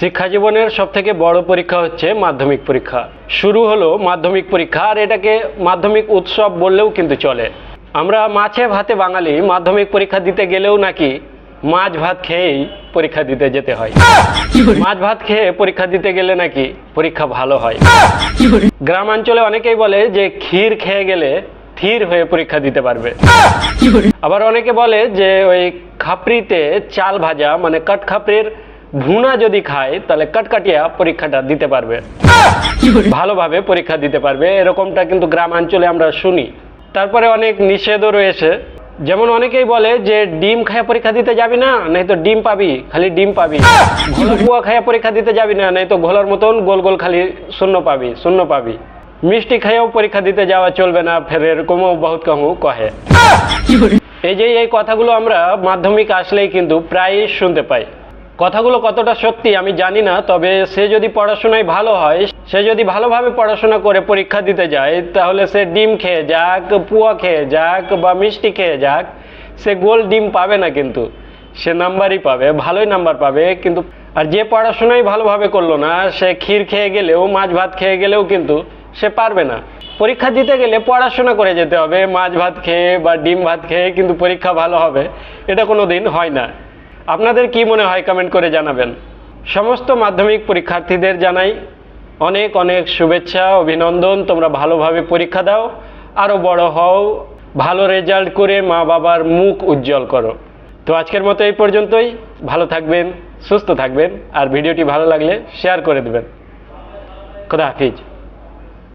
শিক্ষা জীবনের সব থেকে বড় পরীক্ষা হচ্ছে মাধ্যমিক পরীক্ষা। শুরু হলো মাধ্যমিক পরীক্ষা, আর এটাকে মাধ্যমিক উৎসব বললেও কিন্তু চলে। আমরা মাছে ভাতে বাঙালি, মাধ্যমিক পরীক্ষা দিতে গেলেও নাকি মাছ ভাত খেয়েই পরীক্ষা দিতে যেতে হয়। মাছ ভাত খেয়ে পরীক্ষা দিতে গেলে নাকি পরীক্ষা ভালো হয়। গ্রামাঞ্চলে অনেকেই বলে যে ক্ষীর খেয়ে গেলে থির হয়ে পরীক্ষা দিতে পারবে। আবার অনেকে বলে যে ওই খাপড়িতে চাল ভাজা মানে কাঠ খাপড়ির ভুনা যদি খায়, তাহলে কাটকাটিয়া পরীক্ষাটা দিতে পারবে। ভালোভাবে পরীক্ষা দিতে পারবে, এরকমটা কিন্তু গ্রামাঞ্চলে আমরা শুনি। তারপরে অনেক নিষেধও রয়েছে। যেমন অনেকেই বলে যে, ডিম খায়া পরীক্ষা দিতে যাবি না, নাই তো ডিম পাবি, খালি ডিম পাবি। কুয়া খায়া পরীক্ষা দিতে যাবি না, নাই তো ঘোলার মতন গোল গোল খালি শূন্য পাবি শূন্য পাবি। মিষ্টি খাইয়াও পরীক্ষা দিতে যাওয়া চলবে না, ফের এরকমও বহুত কাহু কহে। এই যে এই কথাগুলো আমরা মাধ্যমিক আসলেই কিন্তু প্রায়ই শুনতে পাই। কথাগুলো কতটা সত্যি আমি জানি না, তবে সে যদি পড়াশোনায় ভালো হয়, সে যদি ভালোভাবে পড়াশোনা করে পরীক্ষা দিতে যায়, তাহলে সে ডিম খেয়ে যাক, পুয়া খেয়ে যাক বা মিষ্টি খেয়ে যাক, সে গোল ডিম পাবে না কিন্তু। সে নাম্বারই পাবে, ভালোই নাম্বার পাবে, কিন্তু আর যে পড়াশোনাই ভালোভাবে করল না, সে ক্ষীর খেয়ে গেলেও, মাছ ভাত খেয়ে গেলেও কিন্তু সে পারবে না। পরীক্ষা দিতে গেলে পড়াশোনা করে যেতে হবে, মাছ ভাত খেয়ে বা ডিম ভাত খেয়ে কিন্তু পরীক্ষা ভালো হবে, এটা কোনো দিন হয় না। আপনাদের কি মনে হয় কমেন্ট করে জানাবেন। সমস্ত মাধ্যমিক পরীক্ষার্থীদের জানাই অনেক অনেক শুভেচ্ছা, অভিনন্দন, তোমরা ভালোভাবে পরীক্ষা দাও আরও বড় হও, ভালো রেজাল্ট করে মা বাবার মুখ উজ্জ্বল করো। তো আজকের মতো এই পর্যন্তই, ভালো থাকবেন, সুস্থ থাকবেন, আর ভিডিওটি ভালো লাগলে শেয়ার করে দেবেন। খোদা হাফিজ।